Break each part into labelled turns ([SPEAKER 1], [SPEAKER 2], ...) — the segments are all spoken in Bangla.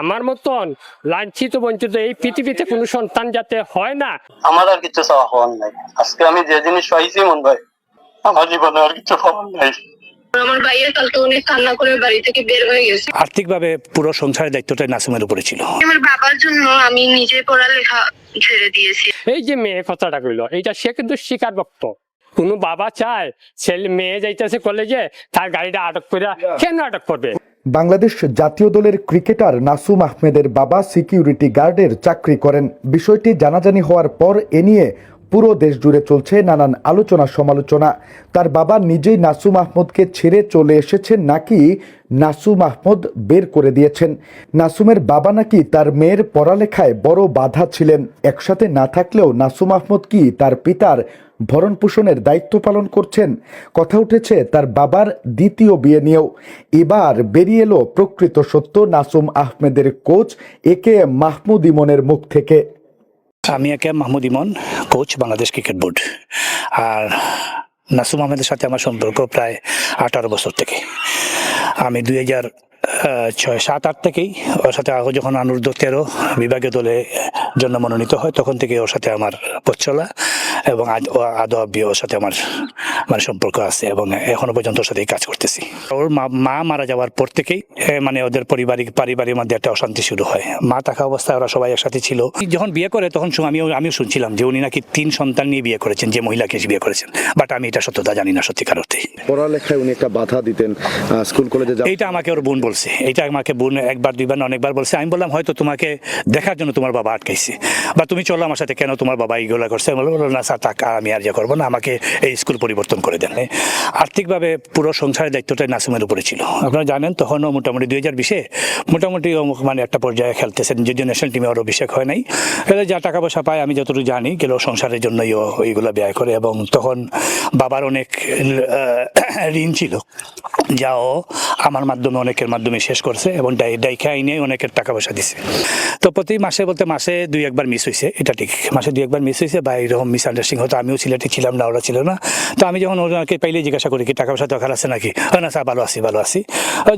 [SPEAKER 1] আমার মতন লাঞ্ছিত বঞ্চিত এই পৃথিবীতে কোনো সন্তান যাতে হয় না।
[SPEAKER 2] আমার আর কিছু চাওয়া হওয়ার নাই। আজকে আমি যে জিনিস পাইছি মন ভাই আমার জীবনে আর কিছু পাওয়ার নাই।
[SPEAKER 3] আমার ভাইয়ের কালকে অনেক কান্না করে বাড়ি থেকে বের হয়ে গেছে।
[SPEAKER 4] আর্থিকভাবে পুরো সংসারের দায়িত্বটা নাসিমের উপরে ছিল।
[SPEAKER 3] আমার বাবার জন্য আমি নিজে পড়ালেখা ছেড়ে দিয়েছি।
[SPEAKER 1] এই যে মেয়ে কথাটা কইল এইটা সে কিন্তু স্বীকার বক্ত কোনো বাবা চায় ছেলে মেয়ে যাইতেছে কলেজে তার গাড়িটা আটক করে কেন আটক করবে?
[SPEAKER 5] বাংলাদেশ জাতীয় দলের ক্রিকেটার নাসুম আহমেদের বাবা সিকিউরিটি গার্ডের চাকরি করেন। বিষয়টি জানাজানি হওয়ার পর এ নিয়ে পুরো দেশ জুড়ে চলছে নানান আলোচনা সমালোচনা। তার বাবা নিজেই নাসুম আহমদকে ছেড়ে চলে এসেছেন নাকি নাসুম আহমদ বের করে দিয়েছেন। নাসুমের বাবা নাকি তার মেয়ের পড়ালেখায় বড় বাধা ছিলেন। একসাথে না থাকলেও নাসুম আহমদ কি তার পিতার ভরণ পোষণের দায়িত্ব পালন করছেন? কথা উঠেছে তার বাবার দ্বিতীয় বিয়ে নিয়েও। এবার বেরিয়ে এলো প্রকৃত সত্য নাসুম আহমেদের কোচ এ কে মাহমুদ ইমনের মুখ থেকে।
[SPEAKER 4] আমি একে Mahmud Emon coach Bangladesh cricket board আর নাসুম আহমেদের সাথে আমার সম্পর্ক প্রায় আঠারো বছর থেকে। আমি দুই হাজার ছয়, সাত, আট থেকেই ওর সাথে আগে যখন অনূর্ধ্ব তেরো বিভাগীয় দলে জন্য মনোনীত হয়, তখন থেকে ওর সাথে আমার পথ চলা এবং আদ ও আদৌ অব্দি ওর সাথে আমার মানে সম্পর্ক আছে এবং এখনও পর্যন্ত সাথে কাজ করতেছি। ওর মা মারা যাওয়ার পর থেকেই মানে ওদের পারিবারিক পারিবারিক মধ্যে একটা অশান্তি শুরু হয়। মা থাকা অবস্থায় ওরা সবাই একসাথে ছিল। যখন বিয়ে করে তখন শু- আমিও শুনছিলাম যে উনি নাকি তিন সন্তান নিয়ে বিয়ে করেছেন যে মহিলাকে বিয়ে করেছেন। বাট আমি এটা সত্যতা জানি না সত্যিকার অর্থে
[SPEAKER 6] পড়ালেখায় উনি একটা বাধা দিতেন স্কুল কলেজে যা
[SPEAKER 4] এইটা আমাকে ওর বোন বলছে। এইটা আমাকে বোন একবার দুইবার অনেকবার বলছে। আমি বললাম হয়তো তোমাকে দেখার জন্য তোমার বাবা আটকাইছে। বা তুমি চলো আমার সাথে কেন তোমার বাবা এইগুলো করছে? আমি বললাম না স্যার টাকা আমি আর ইয়ে করব না। আমাকে এই স্কুল পরিবর্তন করে দেন। আর্থিকভাবে পুরো সংসারের দায়িত্বটাই নাসিমের উপরে ছিল। আপনারা জানেন তখনও মোটামুটি দুই হাজার বিশে মোটামুটি মানে একটা পর্যায়ে খেলতেছেন, যদিও ন্যাশনাল টিমে ওর অভিষেক হয় নাই। যা টাকা পয়সা পায় আমি যতটুকু জানি গেল সংসারের জন্যই ওইগুলো ব্যয় করে এবং তখন বাবার অনেক ঋণ ছিল। যা ও আমার মাধ্যমে অনেকের মাধ্যমে শেষ করছে এবং ডাই- ডাইকে আইনে অনেকের টাকা পয়সা দিছে। তো প্রতি মাসে বলতে মাসে দুই একবার মিস হয়েছে এটা ঠিক। মাসে দুই একবার মিস হয়েছে বা এরকম মিস আন্ডারস্ট্যান্ডিং হতো আমিও সিলেটে ছিলাম না ওরা ছিল না। তো আমি যখন ওনাকে পাইলে জিজ্ঞাসা করি কি টাকা পয়সা দরকার আছে নাকি? "ও না স্যার ভালো আছি ভালো আছি।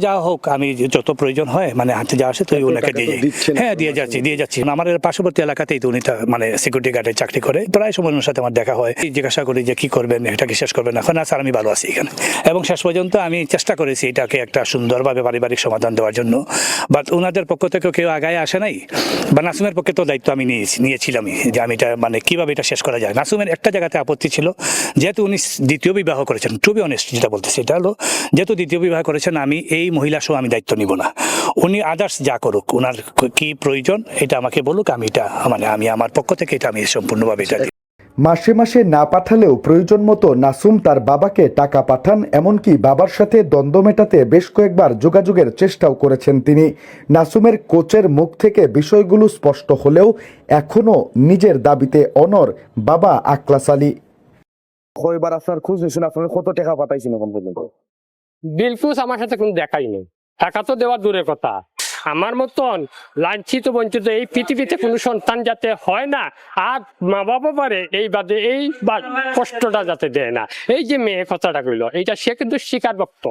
[SPEAKER 4] যা হোক আমি যত প্রয়োজন হয় মানে হাতে যা আসে তো ওনাকে দিয়ে যাই। হ্যাঁ দিয়ে যাচ্ছি দিয়ে যাচ্ছি। আমার এর পার্শ্ববর্তী এলাকাতেই তো উনি মানে সিকিউরিটি গার্ডের চাকরি করে। প্রায় সময় ওনার সাথে আমার দেখা হয়। জিজ্ঞাসা করি যে কি করবেন? এটা কি শেষ করবেন? এখন না স্যার আমি ভালো আছি এখানে। এবং শেষ পর্যন্ত আমি চেষ্টা করেছি এটাকে একটা সুন্দরভাবে পারিবারিক সমাধান দেওয়ার জন্য। বাট ওনাদের পক্ষ থেকে কেউ আগায় আসে নাই। বা নাসুমের পক্ষে তো দায়িত্ব আমি নিয়েছি, নিয়েছিলামই যে আমি এটা মানে কীভাবে এটা শেষ করা যায়। নাসুমের একটা জায়গাতে আপত্তি ছিল, যেহেতু উনি দ্বিতীয় বিবাহ করেছেন। টু বি অনেস্ট যেটা বলতেছি এটা হলো, যেহেতু দ্বিতীয় বিবাহ করেছেন, আমি এই মহিলা সহ আমি দায়িত্ব নিব না। উনি আদার্স যা করুক ওনার কি প্রয়োজন, এটা আমাকে বলুক, আমি এটা মানে আমি আমার পক্ষ থেকে এটা আমি সম্পূর্ণভাবে এটা।
[SPEAKER 5] মাসে মাসে না পাঠালেও প্রয়োজন মতো নাসুম তার বাবাকে টাকা পাঠান এমনকি বাবার সাথে দ্বন্দ্ব মেটাতে বেশ কয়েকবার যোগাযোগের চেষ্টাও করেছেন তিনি। নাসুমের কোচের মুখ থেকে বিষয়গুলো স্পষ্ট হলেও এখনও নিজের দাবিতে অনর বাবা আকলাস আলী।
[SPEAKER 6] কয়বার আপনার খোঁজ নিয়েছেন? আপনার কত টাকা পাঠাইছেন এখন পর্যন্ত?
[SPEAKER 1] বিলকুস আমার সাথে কোনো দেখাই নেই। টাকা তো দেওয়া দূরের কথা। আমার মতন লাঞ্ছিত বঞ্চিত এই পৃথিবীতে কোনো সন্তান যাতে হয় না আর মা বাবা পারে এই বাদে এই বা- কষ্টটা যাতে দেয় না। এই যে মেয়ে কথাটা কইল এইটা সে কিন্তু স্বীকার বক্ত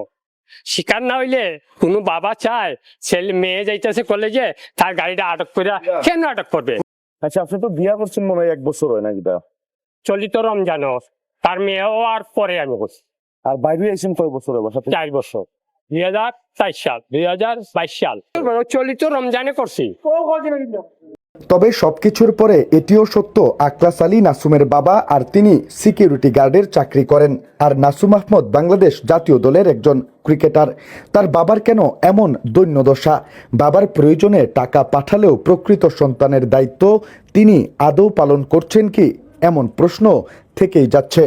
[SPEAKER 1] স্বীকার না হইলে কোনো বাবা চায় ছেলে মেয়ে যাইতেছে কলেজে তার গাড়িটা আটক করে কেন আটক করবে?
[SPEAKER 6] আচ্ছা আপনি তো বিয়া করছেন মনে হয় এক বছর হয় নাকি
[SPEAKER 1] চলিত রমজান তার মেয়েও আর পরে আমি করছি
[SPEAKER 6] আর বাইরে আইছেন কয় বছর
[SPEAKER 1] চার বছর। দুই হাজার চার সাল দুই হাজার বাইশ সাল। চলিত রমজানে করছি।
[SPEAKER 5] তবে সবকিছুর পরে এটিও সত্য আকলাস আলী নাসুমের বাবা আর তিনি সিকিউরিটি গার্ডের চাকরি করেন। আর নাসুম আহমদ বাংলাদেশ জাতীয় দলের একজন ক্রিকেটার। তার বাবার কেন এমন দৈন্যদশা বাবার প্রয়োজনে টাকা পাঠালেও প্রকৃত সন্তানের দায়িত্ব তিনি আদৌ পালন করছেন কি? এমন প্রশ্ন থেকেই যাচ্ছে।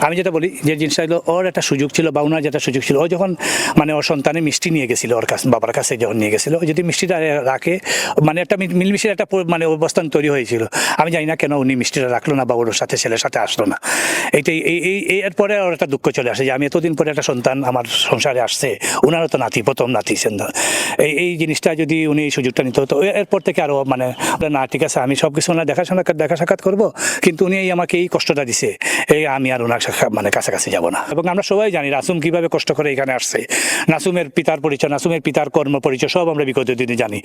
[SPEAKER 4] আমি যেটা বলি, যে জিনিসটা হলো, ওর একটা সুযোগ ছিল বা ওনার যেটা সুযোগ ছিল, ও যখন মানে ওর সন্তানের মিষ্টি নিয়ে গেছিল, ওর কাছে বাবার কাছে যখন নিয়ে গেছিল যদি মিষ্টিটা রাখে মানে একটা মিল- মিলমিশের একটা মানে অবস্থান তৈরি হয়েছিল। আমি জানি না কেন উনি মিষ্টিটা রাখল না বা ওর সাথে ছেলের সাথে আসলো না। এইটাই, এই এই এরপরে ওর একটা দুঃখ চলে আসে যে আমি এতদিন পরে একটা সন্তান আমার সংসারে আসছে ওনারও তো নাতি, প্রথম নাতি এই এই জিনিসটা যদি উনি এই সুযোগটা নিত তো এরপর থেকে আরও মানে না, ঠিক আছে, আমি সব কিছু ওনার দেখাশোনা দেখা সাক্ষাৎ করব, কিন্তু উনি এই আমাকে এই কষ্টটা দিছে, এই আমি আর আর ওনার মানে কাছাকাছি যাব না। এবং আমরা সবাই জানি নাসুম কীভাবে কষ্ট করে এখানে আসছে। নাসুমের পিতার পরিচয় নাসুমের পিতার কর্ম পরিচয় সব আমরা বিগত দিনে জানি।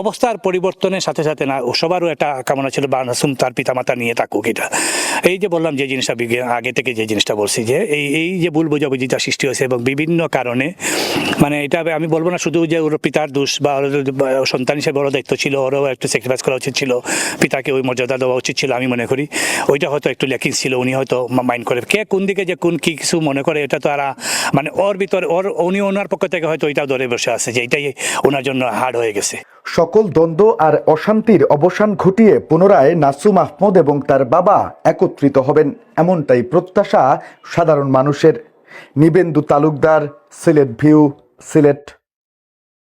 [SPEAKER 4] অবস্থার পরিবর্তনের সাথে সাথে না, সবারও একটা কামনা ছিল, বা নাসুম তার পিতামাতা নিয়ে থাকুক এটা। এই যে বললাম যে জিনিসটা আগে থেকে যে জিনিসটা বলছি যে, এই এই যে ভুল বোঝাবুঝিটা সৃষ্টি হয়েছে এবং বিভিন্ন কারণে মানে এটা আমি বলব না শুধু যে ওর পিতার দোষ বা ওর সন্তান হিসেবে বড় দায়িত্ব ছিল, ওরও একটু স্যাক্রিফাইস করা উচিত ছিল, পিতাকে ওই মর্যাদা দেওয়া উচিত ছিল আমি মনে করি। ওইটা হয়তো একটু লেকিন ছিল, উনি হয়তো মাইন্ড করে কে কোন দিকে যে কোন কি কিছু মনে করে, এটা তো আর মানে ওর ভিতরে, ওর, উনি ওনার পক্ষ থেকে হয়তো ওইটাও ধরে বসে আছে যে এটাই ওনার জন্য হার্ড হয়ে গেছে।
[SPEAKER 5] সকল দ্বন্দ্ব আর অশান্তির অবসান ঘটিয়ে পুনরায় নাসুম আহমদ এবং তার বাবা একত্রিত হবেন, এমনটাই প্রত্যাশা সাধারণ মানুষের। নিবেন্দু তালুকদার, সিলেট ভিউ, সিলেট।